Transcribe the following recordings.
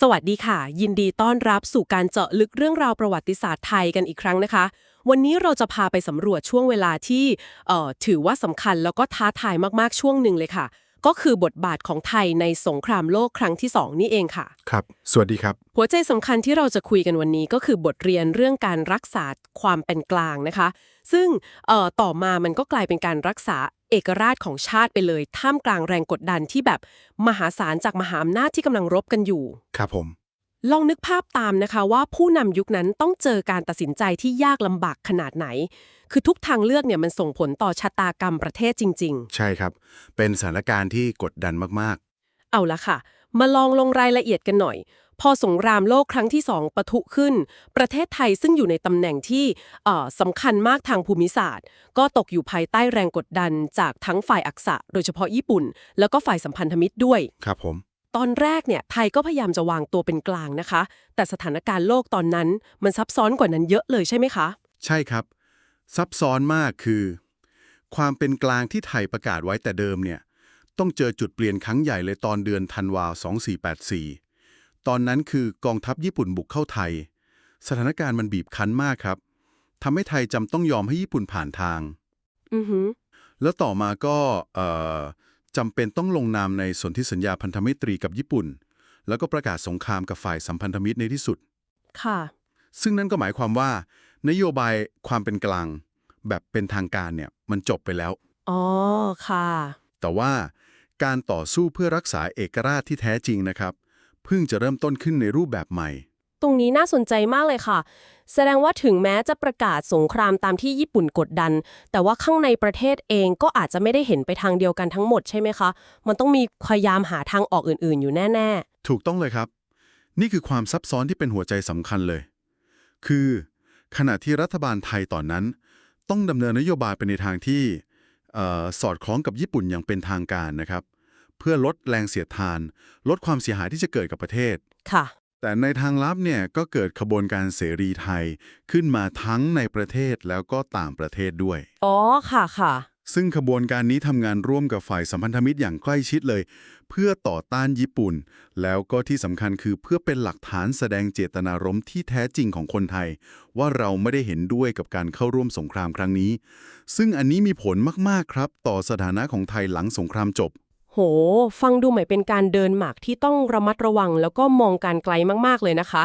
สวัสดีค่ะ ยินดีต้อนรับสู่การเจาะลึกเรื่องราวประวัติศาสตร์ไทยกันอีกครั้งนะคะ วันนี้เราจะพาไปสำรวจช่วงเวลาที่เอ่อถือว่าสำคัญแล้วก็ท้าทายมากๆช่วงหนึ่งเลยค่ะ ก็คือบทบาทของไทยในสงครามโลกครั้งที่ 2 นี่เองค่ะ ครับ สวัสดีครับ หัวใจสำคัญที่เราจะคุยกันวันนี้ก็คือบทเรียนเรื่องการรักษาความเป็นกลางนะคะ ซึ่งเอ่อต่อมามันก็กลายเป็นการรักษาเอกราชของชาติไปเลย ท่ามกลางแรงกดดันที่แบบมหาศาลจากมหาอำนาจที่กำลังรบกันอยู่ ครับผม ลองนึกภาพตามนะคะว่าผู้นำยุคนั้นต้องเจอการตัดสินใจที่ยากลำบากขนาดไหน คือทุกทางเลือกเนี่ยมันส่งผลต่อชะตากรรมประเทศจริงใช่ครับ เป็นสถานการณ์ที่กดดันมากๆ เอาละค่ะ มาลองลงรายละเอียดกันหน่อย พอสงครามโลกครั้งที่2ปะทุขึ้น ประเทศไทยซึ่งอยู่ในตำแหน่งที่เอ่อสำคัญมากทางภูมิศาสตร์ ก็ตกอยู่ภายใต้แรงกดดันจากทั้งฝ่ายอักษะ โดยเฉพาะญี่ปุ่น แล้วก็ฝ่ายสัมพันธมิตรด้วยๆครับผม ตอนแรกเนี่ยไทยก็พยายามจะวางตัวเป็นกลางนะคะ แต่สถานการณ์โลกตอนนั้นมันซับซ้อนกว่านั้นเยอะเลยใช่ไหมคะ ใช่ครับ ซับซ้อนมากคือ ความเป็นกลางที่ไทยประกาศไว้แต่เดิมเนี่ยต้องเจอจุดเปลี่ยนครั้งใหญ่เลยตอนเดือนธันวา2484 ตอนนั้นคือกองทัพญี่ปุ่นบุกเข้าไทย สถานการณ์มันบีบคั้นมากครับทำให้ไทยจำต้องยอมให้ญี่ปุ่นผ่านทาง อือหือแล้วต่อมาก็เอ่อ จำเป็นต้องลงนามในสนธิสัญญาพันธมิตรีกับญี่ปุ่น แล้วก็ประกาศสงครามกับฝ่ายสัมพันธมิตรในที่สุด ค่ะ ซึ่งนั่นก็หมายความว่า นโยบายความเป็นกลาง แบบเป็นทางการเนี่ยมันจบไปแล้ว อ๋อ ค่ะ แต่ว่าการต่อสู้เพื่อรักษาเอกราชที่แท้จริงนะครับ เพิ่งจะเริ่มต้นขึ้นในรูปแบบใหม่ ตรงนี้น่าสนใจมากเลยค่ะ แสดงว่าถึงแม้จะประกาศสงครามตามที่ญี่ปุ่นกดดัน แต่ว่าข้างในประเทศเองก็อาจจะไม่ได้เห็นไปทางเดียวกันทั้งหมดใช่ไหมคะ มันต้องมีพยายามหาทางออกอื่นๆ อยู่แน่ถูกต้องเลยครับ นี่คือความซับซ้อนที่เป็นหัวใจสำคัญเลย คือ ขณะที่รัฐบาลไทยตอนนั้น ต้องดำเนินนโยบายไปในทางที่เอ่อสอดคล้องกับญี่ปุ่นอย่างเป็นทางการนะครับ เพื่อลดแรงเสียดทาน ลดความเสียหายที่จะเกิดกับประเทศๆค่ะ แต่ในทางลับเนี่ยก็เกิดขบวนการเสรีไทยขึ้นมาทั้งในประเทศแล้วก็ต่างประเทศด้วย อ๋อค่ะค่ะ ซึ่งขบวนการนี้ทำงานร่วมกับฝ่ายสัมพันธมิตรอย่างใกล้ชิดเลย เพื่อต่อต้านญี่ปุ่น แล้วก็ที่สำคัญคือเพื่อเป็นหลักฐานแสดงเจตนารมณ์ที่แท้จริงของคนไทย ว่าเราไม่ได้เห็นด้วยกับการเข้าร่วมสงครามครั้งนี้ ซึ่งอันนี้มีผลมากๆครับ ต่อสถานะของไทยหลังสงครามจบ โห ฟังดูเหมือนเป็นการเดินหมากที่ต้องระมัดระวัง แล้วก็มองการไกลมากๆเลยนะคะ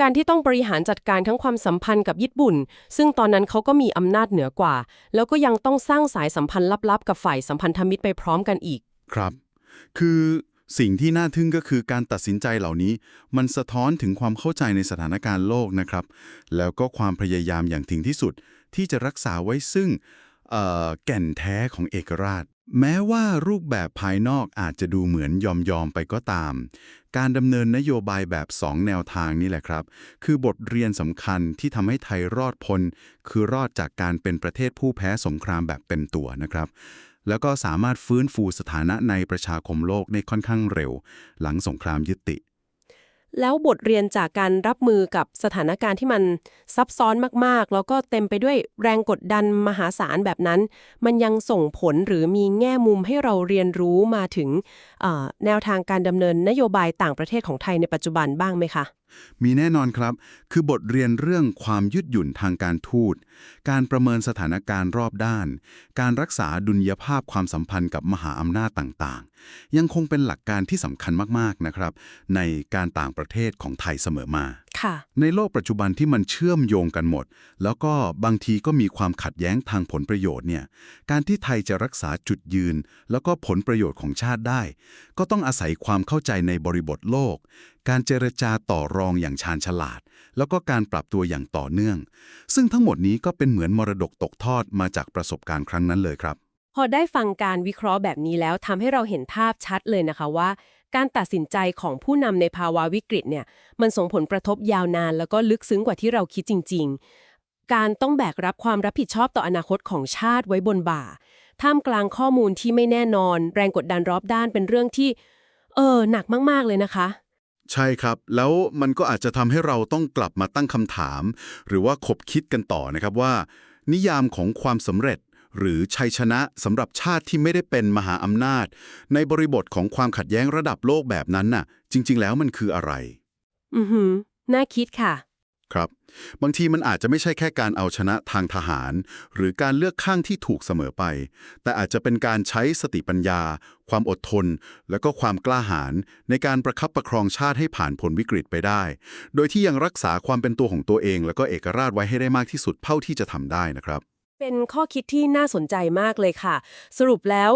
การที่ต้องบริหารจัดการทั้งความสัมพันธ์กับญี่ปุ่น ซึ่งตอนนั้นเขาก็มีอำนาจเหนือกว่า แล้วก็ยังต้องสร้างสายสัมพันธ์ลับๆ กับฝ่ายสัมพันธมิตรไปพร้อมกันอีก ครับ คือสิ่งที่น่าทึ่งก็คือการตัดสินใจเหล่านี้ มันสะท้อนถึงความเข้าใจในสถานการณ์โลกนะครับ แล้วก็ความพยายามอย่างถึงที่สุด ที่จะรักษาไว้ซึ่งแก่นแท้ของเอกราช แม้ว่ารูปแบบภายนอกอาจจะดูเหมือนยอมยอมไปก็ตาม การดำเนินนโยบายแบบ 2 แนวทางนี่แหละครับ คือบทเรียนสำคัญที่ทำให้ไทยรอดพ้นคือรอดจากการเป็นประเทศผู้แพ้สงครามแบบเต็มตัวนะครับ แล้วก็สามารถฟื้นฟูสถานะในประชาคมโลกได้ค่อนข้างเร็ว หลังสงครามยุติ แล้วบทเรียนจากการรับมือกับสถานการณ์ที่มันซับซ้อนมากๆ แล้วก็เต็มไปด้วยแรงกดดันมหาศาลแบบนั้น มันยังส่งผลหรือมีแง่มุมให้เราเรียนรู้มาถึงแนวทางการดำเนินนโยบายต่างประเทศของไทยในปัจจุบันบ้างไหมคะ มีแน่นอนครับ คือบทเรียนเรื่องความยืดหยุ่นทางการทูต การประเมินสถานการณ์รอบด้าน การรักษาดุลยภาพความสัมพันธ์กับมหาอำนาจต่างๆ ยังคงเป็นหลักการที่สำคัญมากๆนะครับ ในการต่างประเทศของไทยเสมอมา ค่ะ ในโลกปัจจุบันที่มันเชื่อมโยงกันหมด แล้วก็บางทีก็มีความขัดแย้งทางผลประโยชน์เนี่ยการที่ไทยจะรักษาจุดยืน แล้วก็ผลประโยชน์ของชาติได้ ก็ต้องอาศัยความเข้าใจในบริบทโลก การเจรจาต่อรองอย่างชาญฉลาด แล้วก็การปรับตัวอย่างต่อเนื่อง ซึ่งทั้งหมดนี้ก็เป็นเหมือนมรดกตกทอดมาจากประสบการณ์ครั้งนั้นเลยครับ พอได้ฟังการวิเคราะห์แบบนี้แล้วทำให้เราเห็นภาพชัดเลยนะคะว่า การตัดสินใจของผู้นำในภาวะวิกฤตเนี่ยมันส่งผลกระทบยาวนานแล้วก็ลึกซึ้งกว่าที่เราคิดจริง ๆ การต้องแบกรับความรับผิดชอบต่ออนาคตของชาติไว้บนบ่า ท่ามกลางข้อมูลที่ไม่แน่นอน แรงกดดันรอบด้านเป็นเรื่องที่ เออหนักมากๆเลยนะคะ ใช่ครับ แล้วมันก็อาจจะทำให้เราต้องกลับมาตั้งคำถาม หรือว่าคบคิดกันต่อนะครับว่า นิยามของความสำเร็จ หรือชัยชนะสำหรับชาติที่ไม่ได้เป็นมหาอำนาจ ในบริบทของความขัดแย้งระดับโลกแบบนั้นน่ะ จริง ๆ แล้วมันคืออะไร อือหือ น่าคิดค่ะ ครับ บางทีมันอาจจะไม่ใช่แค่การเอาชนะทางทหาร หรือการเลือกข้างที่ถูกเสมอไป แต่อาจจะเป็นการใช้สติปัญญา ความอดทน และก็ความกล้าหาญในการประคับประครองชาติให้ผ่านพ้นวิกฤตไปได้ โดยที่ยังรักษาความเป็นตัวของตัวเอง แล้วก็เอกราชไว้ให้ได้มากที่สุดเท่าที่จะทำได้นะครับ เป็นข้อคิดที่น่าสนใจมากเลยค่ะ สรุปแล้ว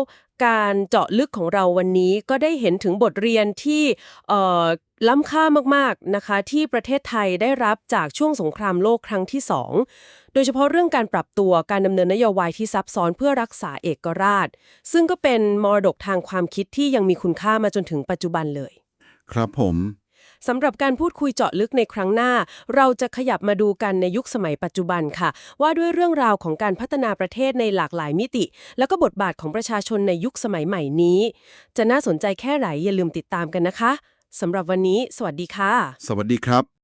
การเจาะลึกของเราวันนี้ก็ได้เห็นถึงบทเรียนที่เอ่อล้ำค่ามากๆนะคะ ที่ประเทศไทยได้รับจากช่วงสงครามโลกครั้งที่ 2 โดยเฉพาะเรื่องการปรับตัวการดำเนินนโยบายที่ซับซ้อนเพื่อรักษาเอกราช ซึ่งก็เป็นมรดกทางความคิดที่ยังมีคุณค่ามาจนถึงปัจจุบันเลย ครับผม สำหรับการพูดคุยเจาะลึกในครั้งหน้า เราจะขยับมาดูกันในยุคสมัยปัจจุบันค่ะ ว่าด้วยเรื่องราวของการพัฒนาประเทศในหลากหลายมิติ แล้วก็บทบาทของประชาชนในยุคสมัยใหม่นี้ จะน่าสนใจแค่ไหนอย่าลืมติดตามกันนะคะสำหรับวันนี้ สวัสดีค่ะ สวัสดีครับ